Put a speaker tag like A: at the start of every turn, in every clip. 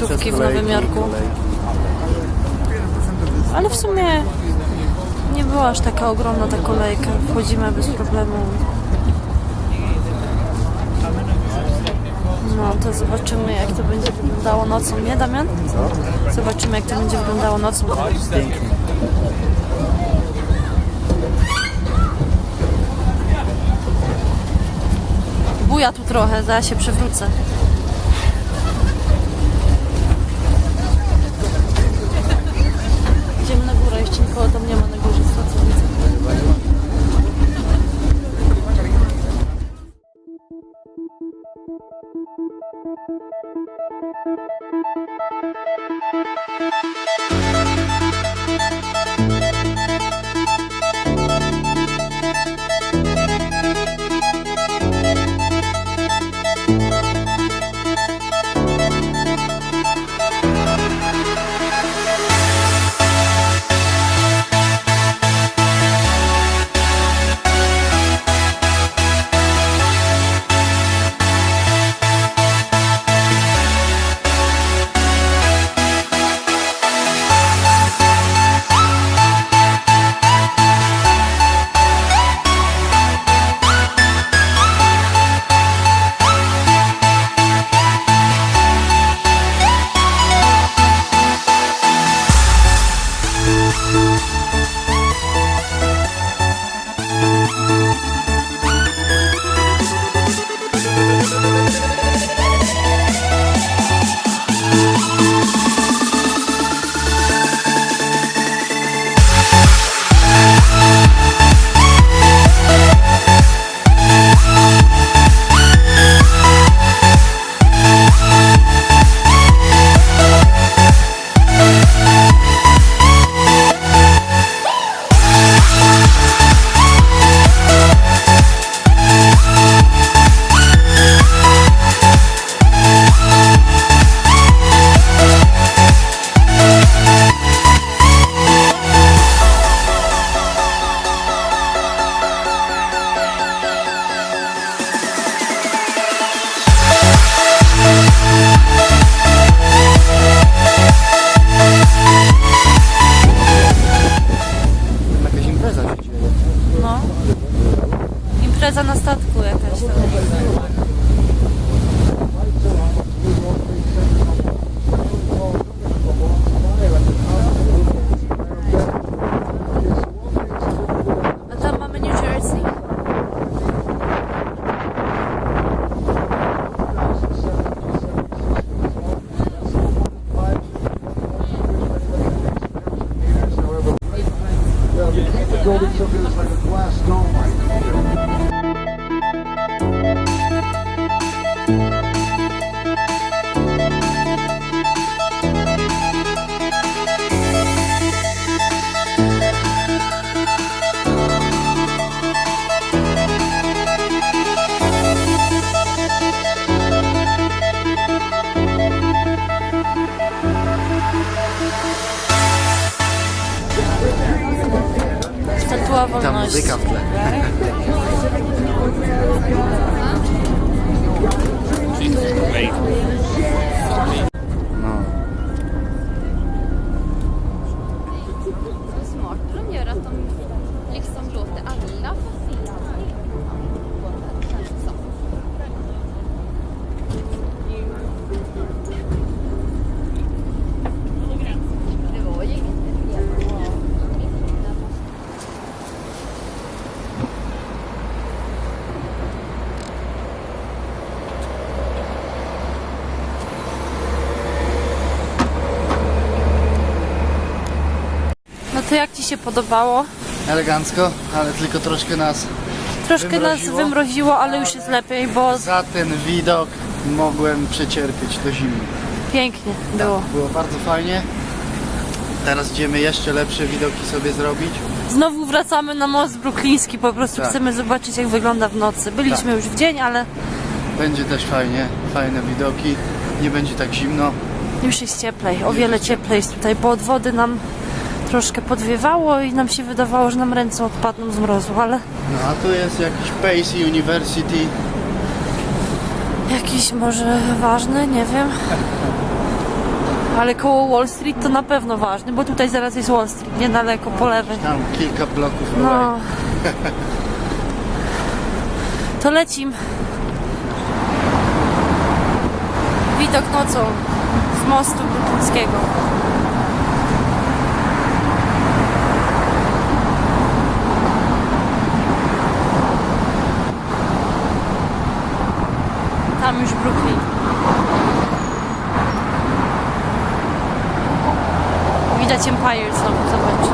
A: taksówki w Nowym Jorku. Ale w sumie nie była aż taka ogromna ta kolejka. Wchodzimy bez problemu. No to zobaczymy jak to będzie wyglądało nocą, nie Damian?
B: Co?
A: Zobaczymy jak to będzie wyglądało nocą.
B: Pięknie.
A: Buja tu trochę, zaraz się przewrócę. Idziemy na górę, jeszcze nikogo tam
C: van Dan moet ik
A: afleggen. To jak Ci się podobało?
B: Elegancko, ale tylko troszkę nas
A: Troszkę
B: Wymroziło?
A: nas wymroziło, ale już jest lepiej, bo
B: za ten widok mogłem przecierpieć do zimno.
A: pięknie było.
B: Było bardzo fajnie. Teraz idziemy jeszcze lepsze widoki sobie zrobić.
A: Znowu wracamy na most brukliński, po prostu
B: Tak.
A: chcemy zobaczyć jak wygląda w nocy. Byliśmy
B: Tak.
A: już w dzień, ale
B: Będzie też fajnie, fajne widoki. Nie będzie tak zimno.
A: już jest cieplej, o wiele cieplej jest tutaj, bo od wody nam troszkę podwiewało i nam się wydawało, że nam ręce odpadną z mrozu, ale
B: No a tu jest jakiś Pace University.
A: jakiś może ważny, nie wiem. Ale koło Wall Street to na pewno ważny, bo tutaj zaraz jest Wall Street, niedaleko po lewej.
B: Tam kilka bloków.
A: No. To lecim. Widok nocą z mostu bruklińskiego. Tam już Brooklyn. Widać Empire znowu, zobacz.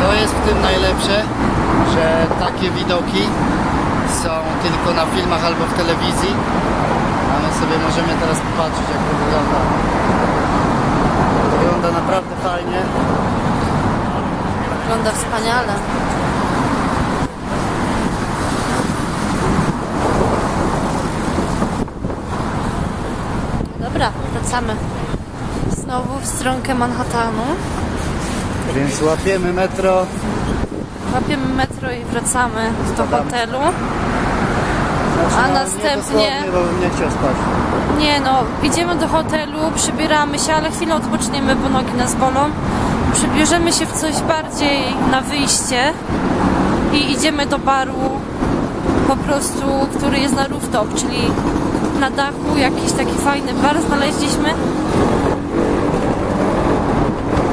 B: To jest w tym najlepsze, że takie widoki są tylko na filmach albo w telewizji. A my sobie możemy teraz popatrzeć jak to wygląda. Wygląda naprawdę fajnie.
A: Wygląda wspaniale. Dobra, wracamy. Znowu w stronkę Manhattanu.
B: Więc łapiemy metro.
A: Łapiemy metro i wracamy do hotelu.
B: Znaczy,
A: A następnie-
B: Nie bo bym nie chciał spać.
A: Nie no, idziemy do hotelu, przybieramy się, ale chwilę odpoczniemy, bo nogi nas bolą. Przybierzemy się w coś bardziej na wyjście i idziemy do baru po prostu, który jest na rooftop, czyli na dachu jakiś taki fajny bar znaleźliśmy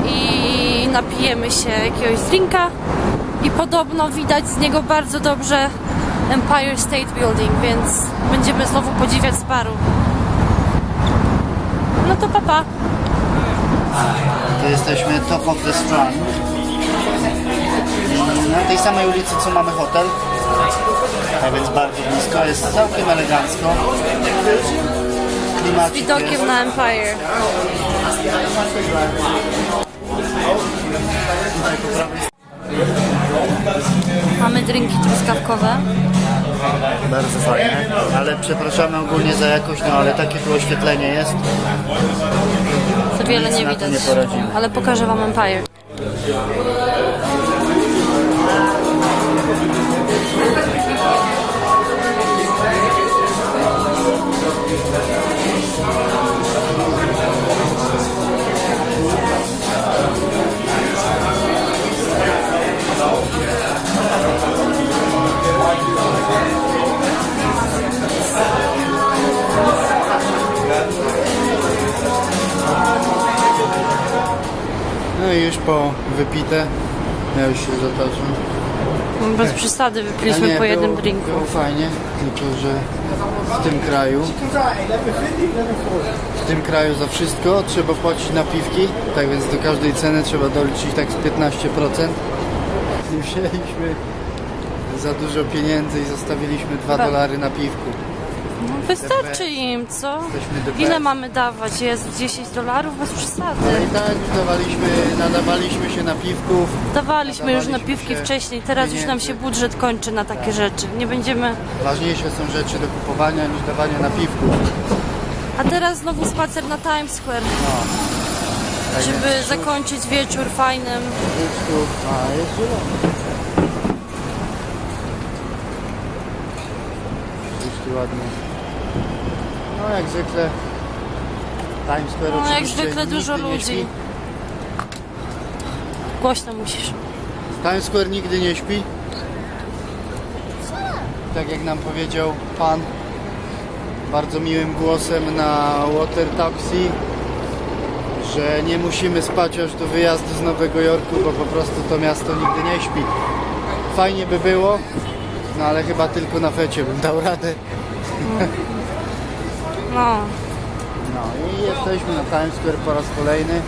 A: i napijemy się jakiegoś drinka i podobno widać z niego bardzo dobrze Empire State Building, więc będziemy znowu podziwiać z baru. No to papa.
B: Tu jesteśmy top of the strand. Na tej samej ulicy co mamy hotel. A więc bardzo blisko. Jest całkiem elegancko.
A: Z
B: Klimacik
A: widokiem
B: jest.
A: na Empire. Mamy drinki truskawkowe.
B: Bardzo fajne. Ale przepraszamy ogólnie za jakość, no ale takie tu oświetlenie jest.
A: Za wiele nie widać. Ale pokażę wam Empire.
B: Wypite. Ja już się zataczam.
A: Bez przesady wypiliśmy
B: nie,
A: po jednym
B: było,
A: drinku.
B: Było fajnie, tylko że w tym kraju w tym kraju za wszystko trzeba płacić napiwki, tak więc do każdej ceny trzeba doliczyć tak z 15%. I wzięliśmy za dużo pieniędzy i zostawiliśmy 2
A: Tak.
B: dolary na piwku.
A: No wystarczy im, co? Ile mamy dawać? Jest 10 dolarów? Bez przesady.
B: No i tak już dawaliśmy, nadawaliśmy się na piwków.
A: Dawaliśmy już napiwki
B: się
A: wcześniej, teraz już nam się
B: pieniędzy.
A: budżet kończy na takie rzeczy. Nie będziemy...
B: Ważniejsze są rzeczy do kupowania niż dawania napiwków.
A: A teraz znowu spacer na Times Square,
B: Tak
A: żeby zakończyć wieczór fajnym.
B: jest tu ładnie. No jak zwykle Times Square
A: No jak zwykle dużo ludzi. Głośno musisz.
B: Times Square nigdy nie śpi. Tak jak nam powiedział pan bardzo miłym głosem na Water Taxi, że nie musimy spać aż do wyjazdu z Nowego Jorku, bo po prostu to miasto nigdy nie śpi. Fajnie by było, no ale chyba tylko na fecie bym dał radę.
A: No,
B: No i jesteśmy na Times Square po raz kolejny.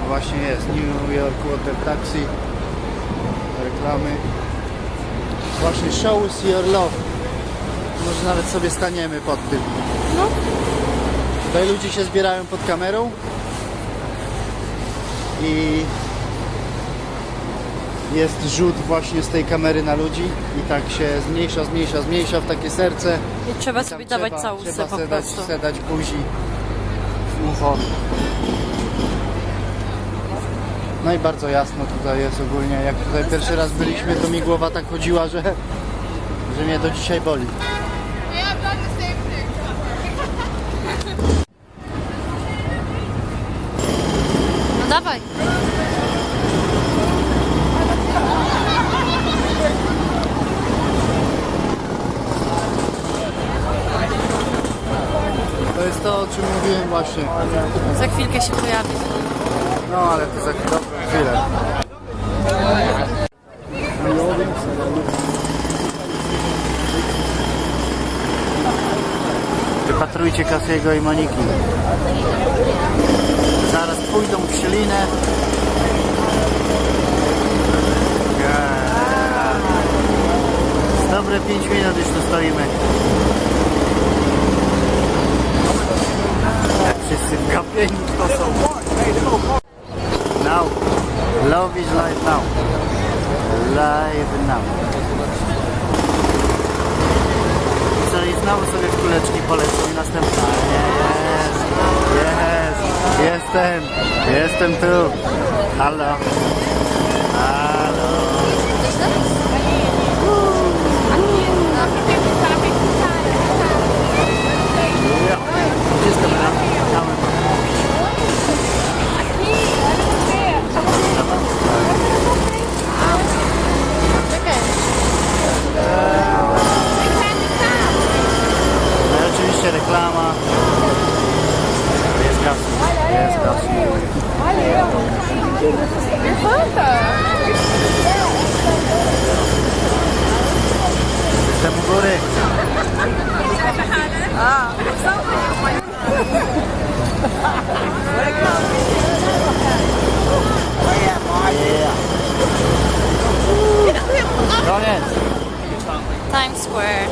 B: No Właśnie jest New York Water Taxi. Reklamy. Właśnie show us your love. Może nawet sobie staniemy pod tym.
A: no.
B: Tutaj ludzie się zbierają pod kamerą i jest rzut właśnie z tej kamery na ludzi i tak się zmniejsza, zmniejsza, zmniejsza w takie serce.
A: I trzeba sobie dawać całusy
B: trzeba
A: po
B: se dać,
A: prostu.
B: se dać buzi w ucho. No i bardzo jasno tutaj jest ogólnie. Jak tutaj pierwszy raz byliśmy, to mi głowa tak chodziła, że, że mnie do dzisiaj boli.
A: No dawaj.
B: Jest to, o czym mówiłem właśnie.
A: Za chwilkę się pojawi.
B: No ale to za chwilę. Wypatrujcie Kasiego i Moniki. Zaraz pójdą w ślinę. Z dobre 5 minut już tu stoimy. Wszyscy wgapieni w to są. Now. Love is live now. Live now. Co i znowu sobie w kuleczki polecą i następna. Jest. Jest. Jestem. Jestem tu. Halo. Halo. Ja. Gdzie jest kamera? Kamera. No i oczywiście reklama. Jest kasy. Jest kasy. Jestem u góry. Koniec.
A: Times Square.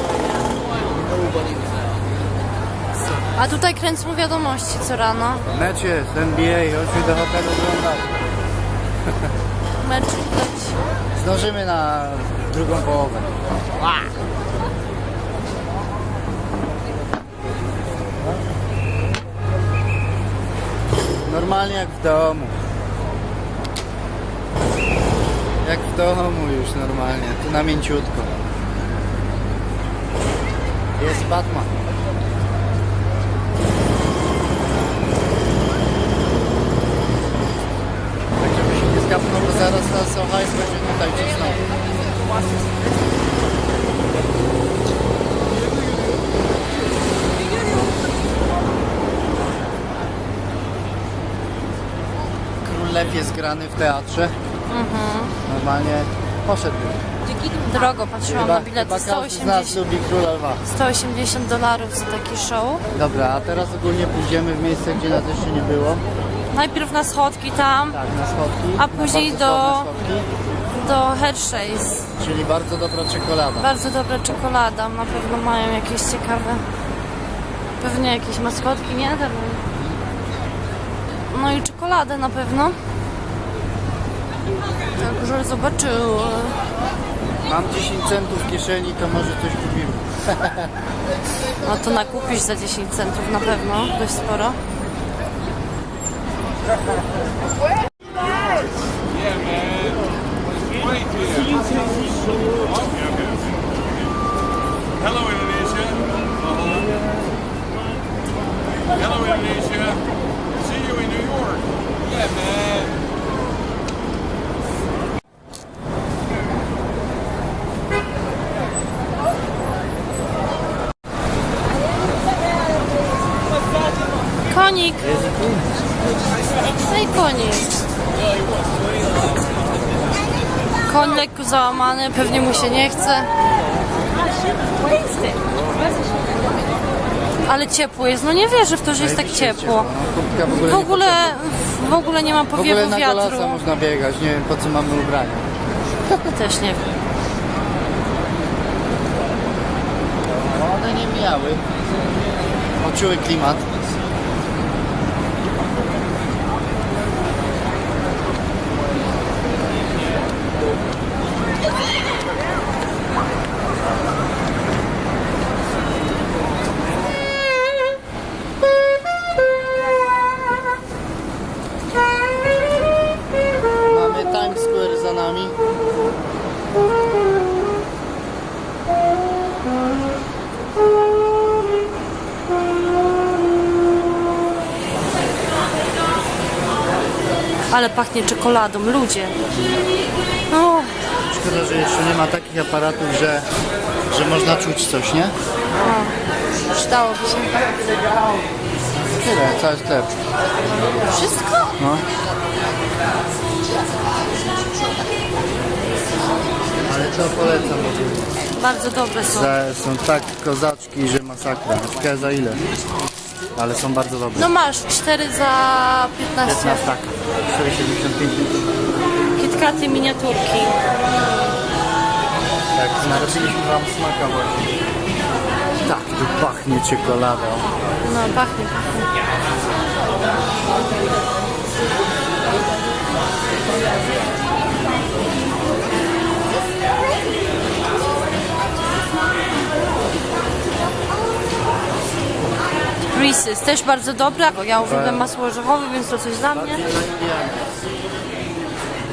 A: A tutaj kręcą wiadomości co rano.
B: Mecz jest, NBA, chodźmy do hotelu oglądać.
A: Mecz widać.
B: Zdążymy na drugą połowę. Normalnie jak w domu. Jak w domu już normalnie, tu na mięciutko. Jest Batman. Skapnął, bo zaraz nas Ohio będzie tutaj cisnął. Król Lew jest grany w teatrze. Normalnie poszedł.
A: Drogo patrzyłam na bilety.
B: chyba każdy z nas
A: 180,
B: lubi Króla Lwa.
A: 180 dolarów za taki show.
B: Dobra, a teraz ogólnie pójdziemy w miejsce, gdzie nas jeszcze nie było.
A: Najpierw na schodki tam,
B: Tak, na schodki.
A: A później do- do Hershey's.
B: czyli bardzo dobra czekolada.
A: Bardzo dobra czekolada. Na pewno mają jakieś ciekawe. Pewnie jakieś maskotki, nie? No i czekoladę na pewno. Także zobaczył.
B: Mam 10 centów w kieszeni, to może coś kupimy.
A: No to nakupisz za 10 centów na pewno, dość sporo.
D: Yeah, man. It's funny to you.
A: Hello, Indonesia. Uh-huh. Hello, Indonesia. Załamany, pewnie mu się nie chce. Ale ciepło jest, no nie wierzę w to, że jest tak ciepło.
B: No, w ogóle,
A: W
B: nie
A: ogóle, nie ma
B: W ogóle
A: powiewu
B: na
A: wiatru.
B: można biegać, nie wiem po co mamy ubrania.
A: Też nie wiem.
B: One nie miały. Poczuły klimat.
A: Ale pachnie czekoladą, ludzie. No,
E: Szkoda, że jeszcze nie ma takich aparatów, że, że można czuć coś, nie?
A: przydałoby się.
E: Tyle, cały sklep.
A: Wszystko?
E: No. Ale to polecam.
A: Bardzo dobre są.
E: Za, są tak kozaczki, że masakra. Ciekawe za ile. Ale są bardzo dobre.
A: No masz, 4 za 15.
E: 15 tak. 4,75
A: KitKaty miniaturki.
E: Tak, narobiliśmy wam smaka właśnie. Tak, tu pachnie czekoladą.
A: No, pachnie, pachnie. Reese's też bardzo dobra. Ja uwielbiam masło orzechowe, więc to coś dla mnie.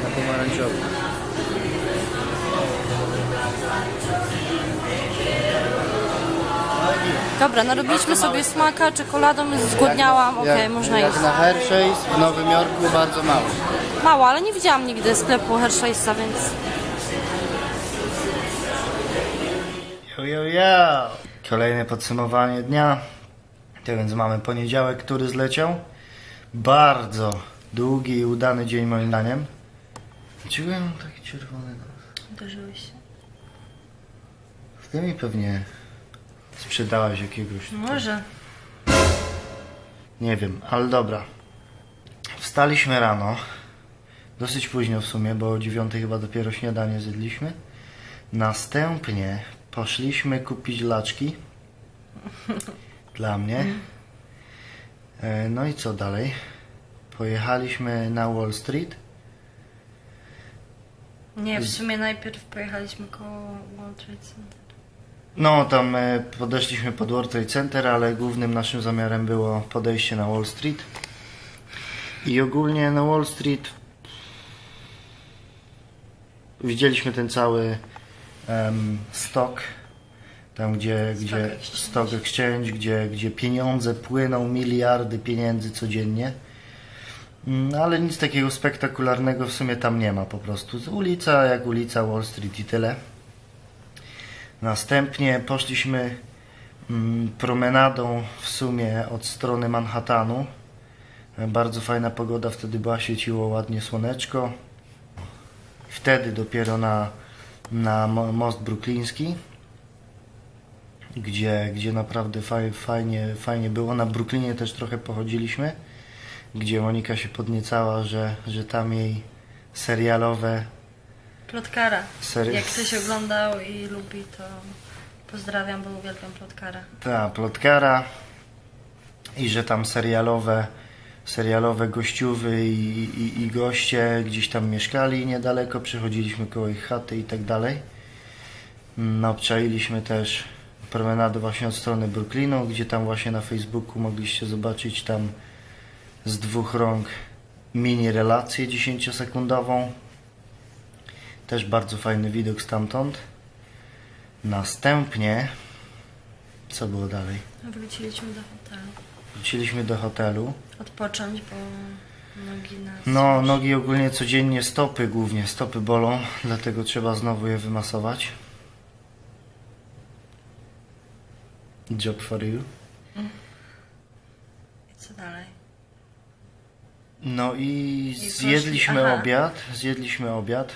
E: Na pomarańczowy.
A: Dobra, narobiliśmy sobie smaka, czekoladą, zgłodniałam, okej, można
E: jak
A: iść.
E: na Hershey's w Nowym Jorku bardzo mało.
A: Mało, ale nie widziałam nigdy sklepu Hershey'sa, więc...
E: Yo, yo, yo. Kolejne podsumowanie dnia. Tak więc mamy poniedziałek, który zleciał. Bardzo długi i udany dzień moim zdaniem. Dlaczego ja mam taki czerwony nos?
A: Uderzyłeś się.
E: Ty mi pewnie sprzedałaś jakiegoś.
A: Może.
E: Nie wiem, ale dobra. Wstaliśmy rano. Dosyć późno w sumie, bo o dziewiątej chyba dopiero śniadanie zjedliśmy. Następnie poszliśmy kupić laczki. Dla mnie. E, No i co dalej? Pojechaliśmy na Wall Street.
A: Nie, w sumie najpierw pojechaliśmy koło World Trade Center.
E: No, tam e, podeszliśmy pod World Trade Center, ale głównym naszym zamiarem było podejście na Wall Street. I ogólnie na Wall Street widzieliśmy ten cały em, stok, tam gdzie, gdzie stock exchange, gdzie, gdzie pieniądze płyną, miliardy pieniędzy codziennie. Mm, Ale nic takiego spektakularnego w sumie tam nie ma po prostu. Ulica jak ulica Wall Street i tyle. Następnie poszliśmy mm, promenadą w sumie od strony Manhattanu. Bardzo fajna pogoda, wtedy była, świeciło ładnie słoneczko. Wtedy dopiero na, na mo- most brukliński, gdzie, gdzie naprawdę faj, fajnie, fajnie było. Na Brooklynie też trochę pochodziliśmy, gdzie Monika się podniecała, że, że tam jej serialowe
A: Plotkara.
E: Serio?
A: Jak ktoś oglądał i lubi, to pozdrawiam, bo uwielbiam Plotkara.
E: Ta plotkara i że tam serialowe, serialowe gościuwy i, i, i goście gdzieś tam mieszkali niedaleko, przechodziliśmy koło ich chaty i tak dalej. No, obczailiśmy też promenadę właśnie od strony Brooklynu, gdzie tam właśnie na Facebooku mogliście zobaczyć tam z dwóch rąk mini relację 10-sekundową. Też bardzo fajny widok stamtąd. Następnie, co było dalej?
A: Wróciliśmy do hotelu.
E: Wróciliśmy do hotelu.
A: Odpocząć, bo nogi nas...
E: No, nogi ogólnie codziennie, stopy głównie, stopy bolą, dlatego trzeba znowu je wymasować. Job for you.
A: I co dalej?
E: No i
A: poszli-
E: zjedliśmy
A: aha.
E: obiad, zjedliśmy obiad.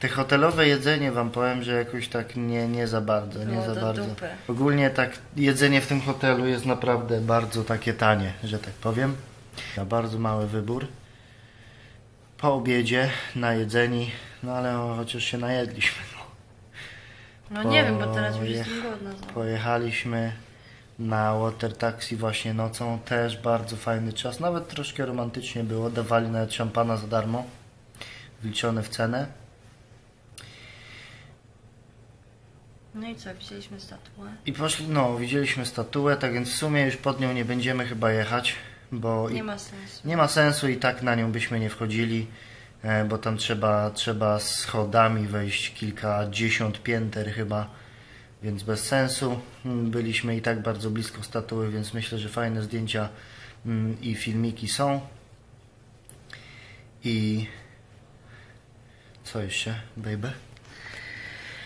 E: Te hotelowe jedzenie wam powiem, że jakoś tak nie, nie za bardzo, nie za bardzo.
A: dupy.
E: Ogólnie tak jedzenie w tym hotelu jest naprawdę bardzo takie tanie, że tak powiem. Ma bardzo mały wybór. Po obiedzie najedzeni, no ale chociaż się najedliśmy. No.
A: Nie wiem, bo teraz już jestem głodna.
E: Pojechaliśmy na water taxi właśnie nocą, też bardzo fajny czas, nawet troszkę romantycznie było, dawali nawet szampana za darmo, wliczone w cenę.
A: No i co, widzieliśmy statuę.
E: I poszli, no, widzieliśmy statuę, tak więc w sumie już pod nią nie będziemy chyba jechać, bo i-
A: Nie ma sensu.
E: nie ma sensu i tak na nią byśmy nie wchodzili. E, bo tam trzeba, trzeba schodami wejść kilkadziesiąt pięter chyba, więc bez sensu. Mm, Byliśmy i tak bardzo blisko statuły, więc myślę, że fajne zdjęcia mm, i filmiki są. I co jeszcze, baby?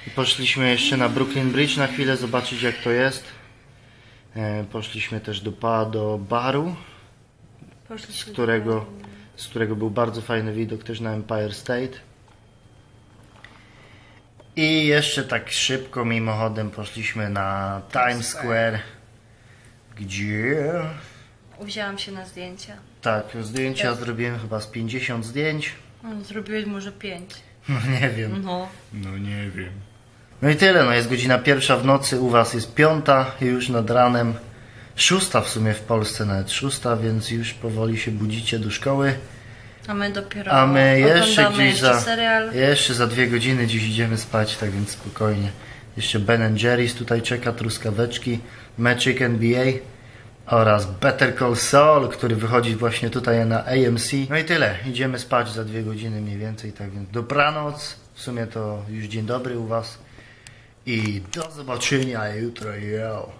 E: I poszliśmy jeszcze na Brooklyn Bridge na chwilę zobaczyć jak to jest. E, Poszliśmy też do, do baru, z którego, z którego był bardzo fajny widok też na Empire State. I jeszcze tak szybko, mimochodem, poszliśmy na Times Square, gdzie
A: Wzięłam się na zdjęcia.
E: tak, zdjęcia zrobiłem chyba z 50 zdjęć.
A: No, Zrobiłeś może pięć.
E: No nie wiem.
A: No.
E: No nie wiem. No i tyle, no jest godzina pierwsza w nocy, u was jest piąta, już nad ranem. Szósta w sumie w Polsce nawet szósta, więc już powoli się budzicie do szkoły.
A: A my dopiero
E: A my jeszcze gdzieś
A: jeszcze
E: za,
A: serial.
E: jeszcze za dwie godziny dziś idziemy spać, tak więc spokojnie. Jeszcze Ben Jerry's tutaj czeka, truskaweczki, Magic NBA oraz Better Call Saul, który wychodzi właśnie tutaj na AMC. No i tyle, idziemy spać za dwie godziny mniej więcej, tak więc dobranoc, w sumie to już dzień dobry u was i do zobaczenia jutro, yo.